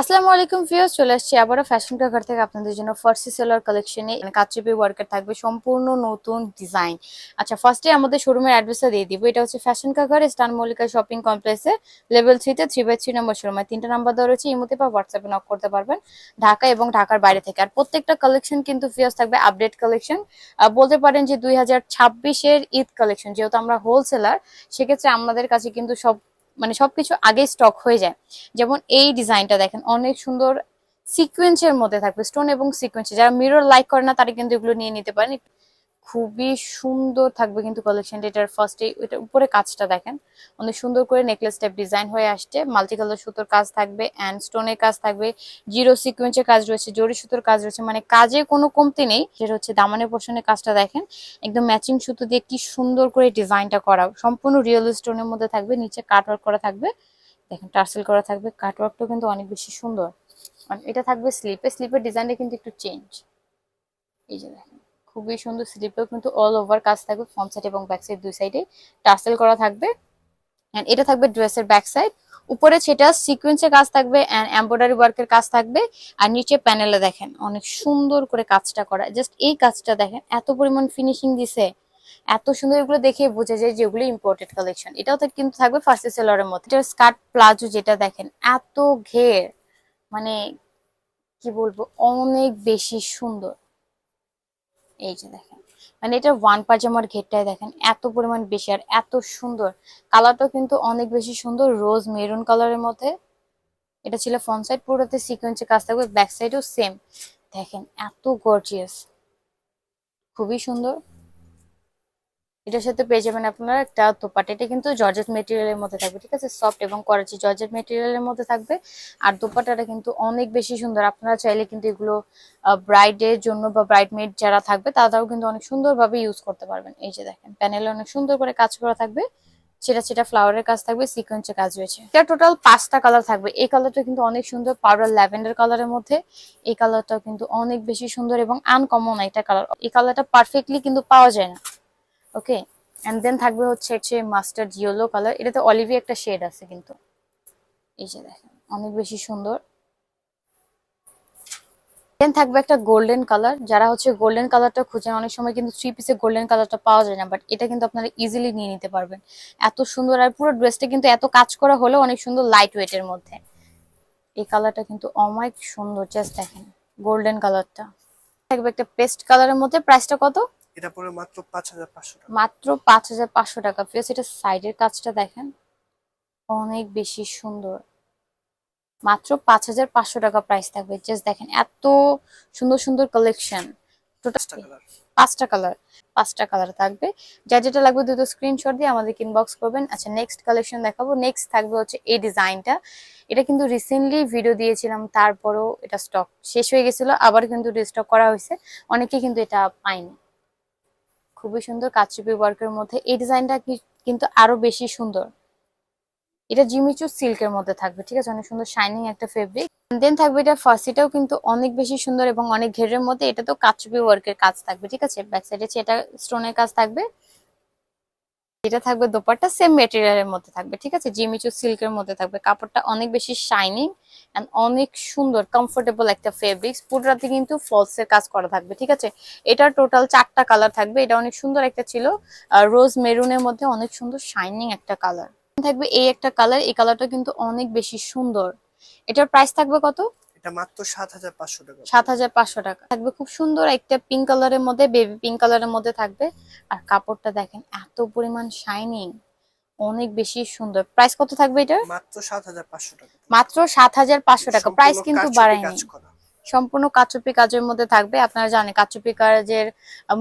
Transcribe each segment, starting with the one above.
আসসালামু আলাইকুম ভিউয়ার্স, চলে আসছি আবারও ফ্যাশন ঘর থেকে আপনাদের জন্য ফার্সি সেলার কালেকশনে কাচুপি ওয়ার্কের থাকবে, সম্পূর্ণ নতুন ডিজাইন আচ্ছা ফার্স্টে আমাদের শোরুমের অ্যাড্রেসটা দিয়ে দিব। এটা হচ্ছে ফ্যাশন কাঘর স্টান মল্লিকা শপিং কমপ্লেক্সে লেভেল থ্রিতে থ্রি বাই থ্রি নম্বর শোরুমে তিনটা নাম্বার দেওয়া রয়েছে, ইমোতে বা হোয়াটসঅ্যাপে নক করতে পারবেন, ঢাকা এবং ঢাকার বাইরে থেকে। আর প্রত্যেকটা কালেকশন কিন্তু ভিউয়ার্স থাকবে আপডেট কালেকশন বলতে পারেন যে দুই হাজার ছাব্বিশের ঈদ কালেকশন যেহেতু আমরা হোলসেলার সেক্ষেত্রে আমাদের কাছে কিন্তু সব মানে সবকিছু আগে স্টক হয়ে যায়। যেমন এই ডিজাইনটা দেখেন, অনেক সুন্দর সিকোয়েন্সের মধ্যে থাকবে স্টোন এবং সিকোয়েন্সে যারা মিরর লাইক করে না, তারা কিন্তু এগুলো নিয়ে নিতে পারেন। খুবই সুন্দর থাকবে কিন্তু কালেকশনটা এটার ফার্স্টে এটার উপরে কাজটা দেখেন। অনেক সুন্দর করে নেকলেস টাইপ ডিজাইন হয়ে আসছে। মাল্টি কালার সুতোর কাজ থাকবে অ্যান্ড স্টোনের কাজ থাকবে। জিরো সিকোয়েন্সের কাজ রয়েছে, জরি সুতোর কাজ রয়েছে মানে কাজে কোনো কমতি নেই। যেটা হচ্ছে দামানের পোর্শনের কাজটা দেখেন। একদম ম্যাচিং সুতো দিয়ে কি সুন্দর করে ডিজাইনটা করা। সম্পূর্ণ রিয়েল স্টোনের মধ্যে থাকবে, নিচে কাটওয়ার্ক করা থাকবে। দেখেন টার্সেল করা থাকবে কাটওয়ার্কটাও কিন্তু অনেক বেশি সুন্দর। আর এটা থাকবে স্লিপে স্লিপের ডিজাইনটা কিন্তু একটু চেঞ্জ এই যে দেখেন। খুবই সুন্দর স্লিপেও কিন্তু অল ওভার কাজ থাকবে ফ্রন্ট সাইড এবং ব্যাক সাইড দুই সাইডে টার্সেল করা থাকবে। এটা থাকবে ড্রেসের ব্যাক সাইড উপরে সেটা সিকোয়েন্সের কাজ থাকবে এন্ড এমব্রয়ডারি ওয়ার্কের কাজ থাকবে। আর নিচে প্যানেলে দেখেন, অনেক সুন্দর করে কাজটা করা। জাস্ট এই কাজটা দেখেন, এত পরিমাণ ফিনিশিং দিছে। এত সুন্দর এগুলো দেখে বোঝা যায় যে এগুলো ইম্পোর্টেড কালেকশন এটাও কিন্তু থাকবে ফার্স্ট সেলারের মধ্যে। এটা স্কার্ট প্লাজো যেটা দেখেন, এত ঘের। মানে কি বলব, অনেক বেশি সুন্দর। এই যে দেখেন। মানে এটা ওয়ান পাজামার ঘেরটাই দেখেন, এত পরিমাণ বেশি আর এত সুন্দর। কালারটাও কিন্তু অনেক বেশি সুন্দর, রোজ মেরুন কালারের মধ্যে। এটা ছিল ফ্রন্ট সাইড পুরোতে সিকোয়েন্সের কাজ থাকবে ব্যাক সাইডও সেম দেখেন, এত গর্জিয়াস খুবই সুন্দর। এটার সাথে পেয়ে যাবেন আপনারা একটা দোপাটা এটা কিন্তু জর্জেট মেটেরিয়ালের মধ্যে থাকবে, ঠিক আছে? সফট এবং করাচি জর্জেট মেটেরিয়ালের মধ্যে থাকবে। আর দোপাটাটা কিন্তু অনেক বেশি সুন্দর। আপনারা চাইলে কিন্তু এগুলো ব্রাইডের জন্য বা ব্রাইডমেড যারা থাকবে, তারাও কিন্তু অনেক সুন্দরভাবে ইউজ করতে পারবেন। এই যে দেখেন প্যানেলে অনেক সুন্দর করে কাজ করা থাকবে। সেটা সেটা ফ্লাওয়ারের কাজ থাকবে সিকোয়েন্সের কাজ রয়েছে। এটা টোটাল পাঁচটা কালার থাকবে। এই কালারটা কিন্তু অনেক সুন্দর পাউডার ল্যাভেন্ডার কালারের মধ্যে। এই কালারটাও কিন্তু অনেক বেশি সুন্দর এবং আনকমন একটা কালার এই কালারটা পারফেক্টলি কিন্তু পাওয়া যায় না। ওকে এন্ড দেন থাকবে হচ্ছে হচ্ছে মাস্টার্ড ইয়েলো কালার এটাতে অলিভি একটা শেড আছে কিন্তু। এই যে দেখেন, অনেক বেশি সুন্দর। দেন থাকবে একটা গোল্ডেন কালার যারা হচ্ছে গোল্ডেন কালারটা খুঁজেন, অনেক সময় কিন্তু থ্রি পিসে গোল্ডেন কালারটা পাওয়া যায় না বাট এটা কিন্তু আপনারা ইজিলি নিয়ে নিতে পারবেন। এত সুন্দর, আর পুরো ড্রেসটা কিন্তু এত কাজ করা হলেও অনেক সুন্দর লাইট ওয়েটের মধ্যে। এই কালারটা কিন্তু অমায়িক সুন্দর জাস্ট দেখেন গোল্ডেন কালারটা থাকবে একটা পেস্ট কালারের মধ্যে প্রাইসটা কত? এটা পড়ে মাত্র পাঁচ হাজার পাঁচশো টাকা। মাত্র পাঁচ হাজার পাঁচশো টাকা। প্লাস এটা সাইডের কাজটা দেখেন অনেক বেশি সুন্দর। মাত্র পাঁচ হাজার পাঁচশো টাকা প্রাইস থাকবে। জাস্ট দেখেন এত সুন্দর সুন্দর কালেকশন পাঁচটা টোটাল কালার পাঁচটা কালার পাঁচটা কালার থাকবে। যা যেটা লাগবে দুটো স্ক্রিনশট দিয়ে আমাদের ইনবক্স করবেন। আচ্ছা নেক্সট কালেকশন দেখাবো। নেক্সট থাকবে হচ্ছে এই ডিজাইনটা এটা কিন্তু রিসেন্টলি ভিডিও দিয়েছিলাম তারপরও এটা স্টক শেষ হয়ে গেছিল আবার কিন্তু রিস্টক করা হয়েছে। অনেকে কিন্তু এটা পায়নি। খুবই সুন্দর, কাচুপি ওয়ার্কের মধ্যে। এই ডিজাইনটা কিন্তু আরও বেশি সুন্দর। এটা জিমিচু সিল্কের মধ্যে থাকবে, ঠিক আছে? অনেক সুন্দর শাইনিং একটা ফেব্রিক দেন থাকবে এটা ফার্সিটাও কিন্তু অনেক বেশি সুন্দর এবং অনেক ঘেরের মধ্যে। এটা তো কাচুপি ওয়ার্কের কাজ থাকবে, ঠিক আছে? ব্যাক সাইডে এটা স্টোনের কাজ থাকবে। এটা থাকবে দোপাট্টা সেম মেটেরিয়ালের মধ্যে থাকবে, ঠিক আছে? জিমিচু সিল্কের মধ্যে থাকবে। কাপড়টা অনেক বেশি শাইনিং এন্ড অনেক সুন্দর কমফোর্টেবল একটা ফেব্রিক্স পুরোটাতে কিন্তু ফলসের কাজ করা থাকবে, ঠিক আছে? এটা টোটাল চারটা কালার থাকবে। এটা অনেক সুন্দর একটা ছিল। রোজ মেরুনের মধ্যে অনেক সুন্দর শাইনিং একটা কালার থাকবে এই একটা কালার এই কালারটা কিন্তু অনেক বেশি সুন্দর। এটার প্রাইস থাকবে কত? এটা মাত্র সাত হাজার পাঁচশো টাকা সাত হাজার পাঁচশো টাকা। থাকবে খুব সুন্দর একটা পিঙ্ক কালারের মধ্যে বেবি পিঙ্ক কালারের মধ্যে থাকবে। আর কাপড়টা দেখেন এত পরিমাণ শাইনিং অনেক বেশি সুন্দর। প্রাইস কত থাকবে এটা মাত্র সাত হাজার পাঁচশো টাকা। মাত্র সাত হাজার পাঁচশো টাকা। প্রাইস কিন্তু বাড়ায়নি। সম্পূর্ণ কাচুপি কাজের মধ্যে থাকবে। আপনারা জানেন কাচুপি কাজের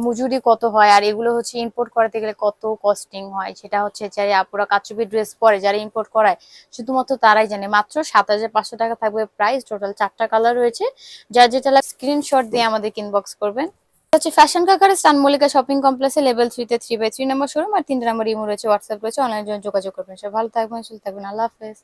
মজুরি কত হয় আর এগুলো হচ্ছে ইম্পোর্ট করাতে গেলে কত কস্টিং হয়। সেটা হচ্ছে যারা আপুরা কাচুপি ড্রেস পরে যারা ইম্পোর্ট করায়, শুধুমাত্র তারাই জানে। মাত্র সাত হাজার পাঁচশো টাকা থাকবে প্রাইস টোটাল চারটা কালার রয়েছে। যার যেটা স্ক্রিনশট দিয়ে আমাদের ইনবক্স করবেন। হচ্ছে ফ্যাশন কাকারে সান মল্লিকা শপিং কমপ্লেক্সে লেভেল থ্রিতে থ্রি বাই থ্রি নম্বর শোরুম আর তিনটা নম্বর ইমো রয়েছে হোয়াটসঅ্যাপ রয়েছে অনলাইন যোগাযোগ করবেন। সব ভালো থাকবেন, সুস্থ থাকবেন। আল্লাহ হাফেজ।